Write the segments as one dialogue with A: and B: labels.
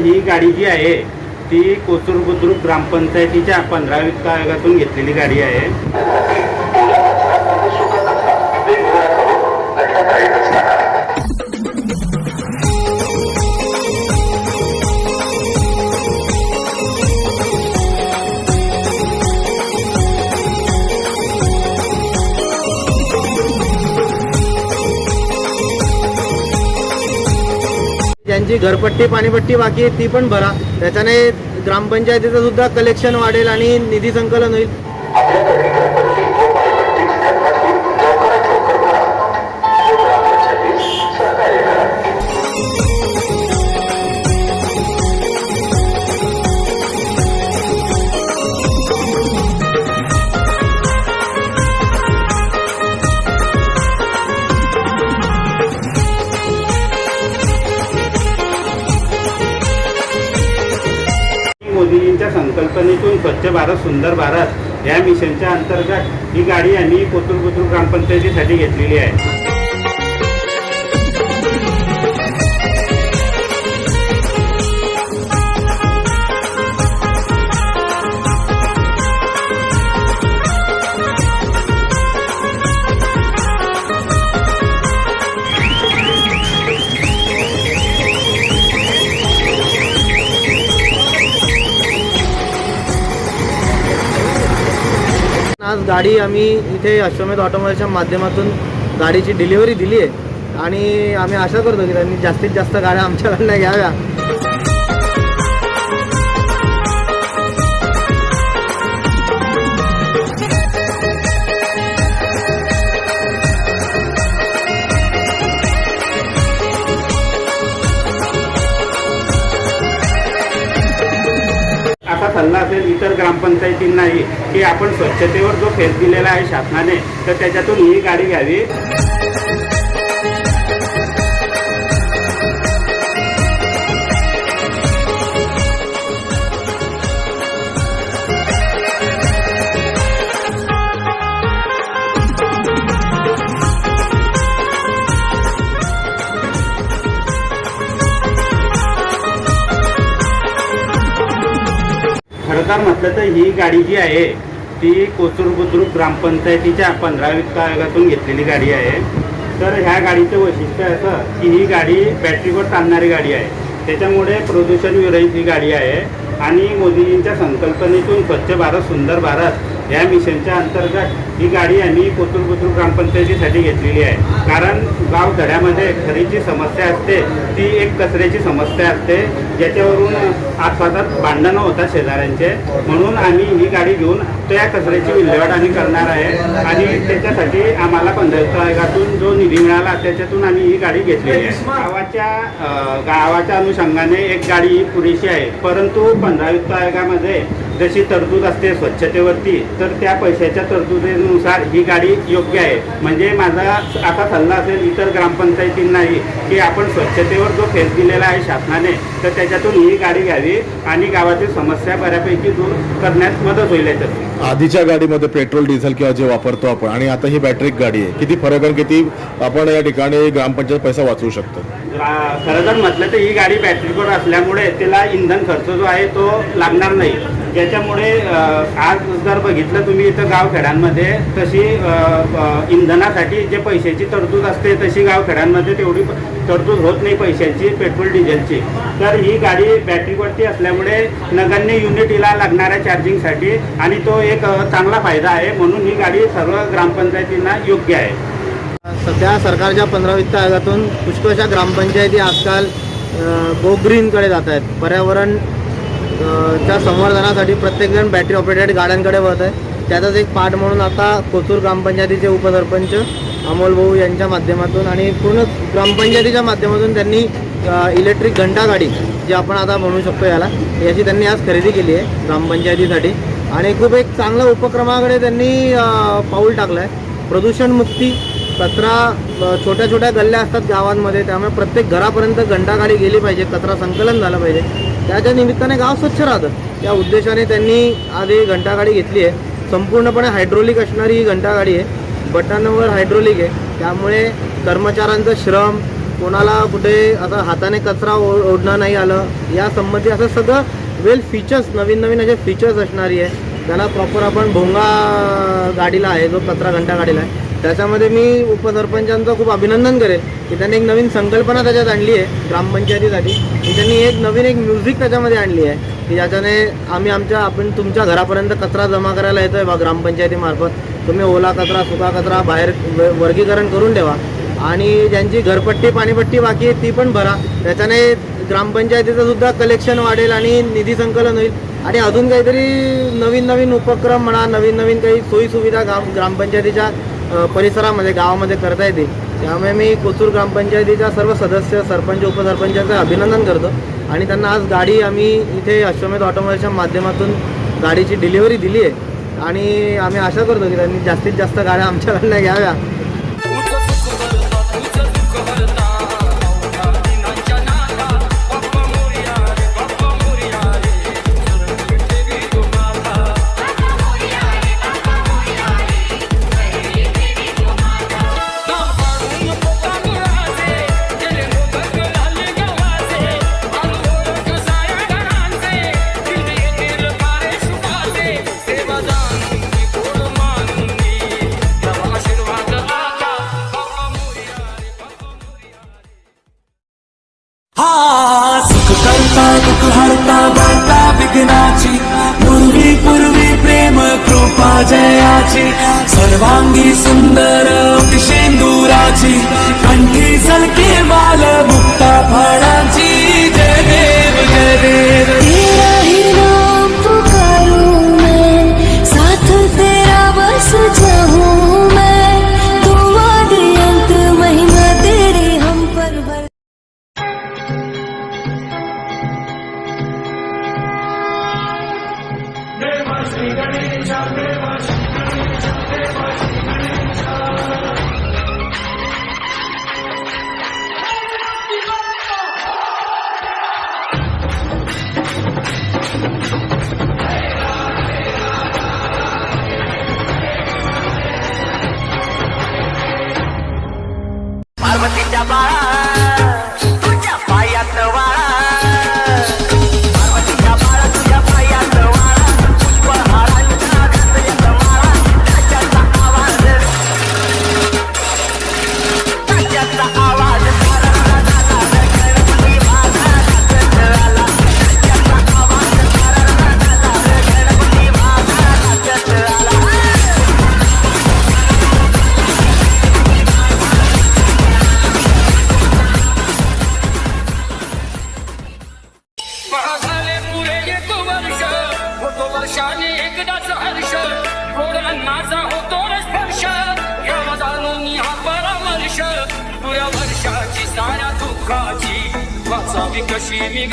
A: ही गाडी जी आहे ती कोथरूड बुद्रुक ग्रामपंचायतीच्या पंधरा वित्त आयोगातून घेतलेली गाडी आहे.
B: जी घरपट्टी पाणीपट्टी बाकी आहे ती पण भरा. त्याच्याने ग्रामपंचायतीचं सुद्धा कलेक्शन वाढेल आणि निधी संकलन होईल.
A: संकल्पनेतून स्वच्छ भारत सुंदर भारत या मिशनच्या अंतर्गत ही गाडी आम्ही कोथरूड कोथरूड ग्रामपंचायतीसाठी घेतलेली आहे.
B: गाडी आम्ही इथे अश्वमेध ऑटोमोबाईलच्या माध्यमातून गाडीची डिलिव्हरी दिली आहे. आणि आम्ही आशा करतो की त्यांनी जास्तीत जास्त गाड्या आमच्याकडनं घ्याव्या.
A: सल्ला असेल इतर ग्रामपंचायतींनाही की आपण स्वच्छतेवर जो फेस दिलेला आहे शासनाने तर त्याच्यातून ही गाडी घ्यावी. प्रकार म्हटलं तर ही गाडी जी आहे ती कोचूर बुद्रुक ग्रामपंचायतीच्या पंधरा वित्त आयोगातून घेतलेली गाडी आहे. तर ह्या गाडीचं वैशिष्ट्य असं की ही गाडी बॅटरीवर चालणारी गाडी आहे. त्याच्यामुळे प्रदूषण विरहित ही गाडी आहे आणि मोदीजींच्या संकल्पनेतून स्वच्छ भारत सुंदर भारत या मिशनच्या अंतर्गत ही गाडी आम्ही कोथरूड कोथरूड ग्रामपंचायतीसाठी घेतलेली आहे. कारण गाव धड्यामध्ये खरीची समस्या असते ती एक कचऱ्याची समस्या असते ज्याच्यावरून आपसातात भांडणं होतात शेजाऱ्यांचे. म्हणून आम्ही ही गाडी घेऊन त्या कचऱ्याची विल्हेवाट आम्ही करणार आहे. आणि त्याच्यासाठी आम्हाला पंधरा आयोगातून जो निधी मिळाला त्याच्यातून आम्ही ही गाडी घेतलेली आहे. गावाच्या गावाच्या अनुषंगाने एक गाडी ही पुरेशी आहे. परंतु पंचायत आयोगामध्ये जशी तरतूद असते स्वच्छतेवरती तर त्या पैशाच्या तरतुदीनुसार ही गाडी योग्य आहे. म्हणजे माझा असा सल्ला असेल इतर ग्रामपंचायतींनाही की आपण स्वच्छतेवर जो फेस दिलेला आहे शासनाने तर त्याच्यातून ही गाडी घ्यावी आणि गावातील समस्या बऱ्यापैकी दूर करण्यास मदत होईल याच्यातून
C: आधीच्या गाडीमध्ये पेट्रोल डिझेल किंवा जे वापरतो आपण आणि आता ही बॅटरी गाडी आहे. किती फरक आणि किती आपण या ठिकाणी ग्रामपंचायत पैसा वाचवू शकतो?
A: खरं जर म्हटलं तर ही गाडी बॅटरीवर असल्यामुळे तिला इंधन खर्च जो आहे तो लागणार नाही. ज्याच्यामुळे आज जर बघितलं तुम्ही इथं गावखेड्यांमध्ये तशी इंधनासाठी जे पैशाची तरतूद असते तशी गावखेड्यांमध्ये तेवढी तरतूद होत नाही पैशाची पेट्रोल डिझेलची. तर ही गाडी बॅटरीवरती असल्यामुळे नगण्य युनिटीला लागणाऱ्या चार्जिंगसाठी आणि तो एक चांगला फायदा आहे. म्हणून ही गाडी सर्व ग्रामपंचायतींना योग्य आहे.
B: सध्या सरकारच्या पंधरा वित्त आयोगातून पुष्कळशा ग्रामपंचायती आजकाल गोग्रीनकडे जात आहेत. पर्यावरण च्या संवर्धनासाठी प्रत्येकजण बॅटरी ऑपरेटेड गाड्यांकडे वळत आहे. त्याचाच एक पार्ट म्हणून आता कोथूर ग्रामपंचायतीचे उपसरपंच अमोल भाऊ यांच्या माध्यमातून आणि पूर्ण ग्रामपंचायतीच्या माध्यमातून त्यांनी इलेक्ट्रिक घंटा गाडी जी आपण आता म्हणू शकतो याला याची त्यांनी आज खरेदी केली आहे ग्रामपंचायतीसाठी. आणि खूप एक चांगल्या उपक्रमाकडे त्यांनी पाऊल टाकलं आहे प्रदूषणमुक्ती कचरा छोट्या छोट्या गल्ल्या असतात गावांमध्ये त्यामुळे प्रत्येक घरापर्यंत घंटागाडी गेली पाहिजे कचरा संकलन झालं पाहिजे. त्याच्या निमित्ताने गाव स्वच्छ राहतं. त्या उद्देशाने त्यांनी आज ही घंटागाडी घेतली आहे. संपूर्णपणे हायड्रोलिक असणारी ही घंटागाडी आहे. बटनावर हायड्रोलिक आहे. त्यामुळे कर्मचाऱ्यांचं श्रम कोणाला कुठे असं हाताने कचरा ओ ओढणं नाही आलं. या संबंधी असं सगळं वेल फीचर्स नवीन नवीन असे फीचर्स असणारी आहे. त्याला प्रॉपर आपण भोंगा गाडीला आहे जो कचरा घंटा गाडीला आहे. त्याच्यामध्ये मी उपसरपंचांचं खूप अभिनंदन करेल की त्यांनी एक नवीन संकल्पना त्याच्यात आणली आहे ग्रामपंचायतीसाठी. की त्यांनी एक नवीन एक म्युझिक त्याच्यामध्ये आणली आहे की ज्याच्याने आम्ही आमच्या आपण तुमच्या घरापर्यंत कचरा जमा करायला येतोय बा ग्रामपंचायतीमार्फत. तुम्ही ओला कचरा सुका कचरा बाहेर वर्गीकरण करून ठेवा. आणि ज्यांची घरपट्टी पाणीपट्टी बाकी आहे ती पण भरा. त्याच्याने ग्रामपंचायतीचं सुद्धा कलेक्शन वाढेल आणि निधी संकलन होईल. आणि अजून काहीतरी नवीन नवीन उपक्रम म्हणा नवीन नवीन काही सोयीसुविधा गाव ग्रामपंचायतीच्या परिसरामध्ये गावामध्ये करता येतील. त्यामुळे मी कोथूर ग्रामपंचायतीच्या सर्व सदस्य सरपंच उपसरपंचाचं अभिनंदन करतो. आणि त्यांना आज गाडी आम्ही इथे अश्वमेध ऑटोमोबाईलच्या माध्यमातून गाडीची डिलिव्हरी दिली आहे आणि आम्ही आशा करतो की त्यांनी जास्तीत जास्त गाड्या आमच्याकडनं घ्याव्या.
D: जयाची सर्वांगी सुंदर शेंदुराची कंठी झलके
E: कशी मी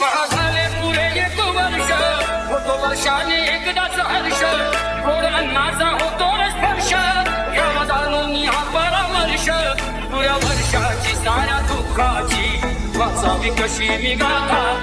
E: महागाले पुरे एक वर्ष. होतो वर्षाने एकदाच हर्ष. गोड अन्नाचा होतो स्पर्श घ्यावा जाणून हा परामर्श. तुया वर्षाची साऱ्या दुःखाची वाचावी कशी मी गाथा.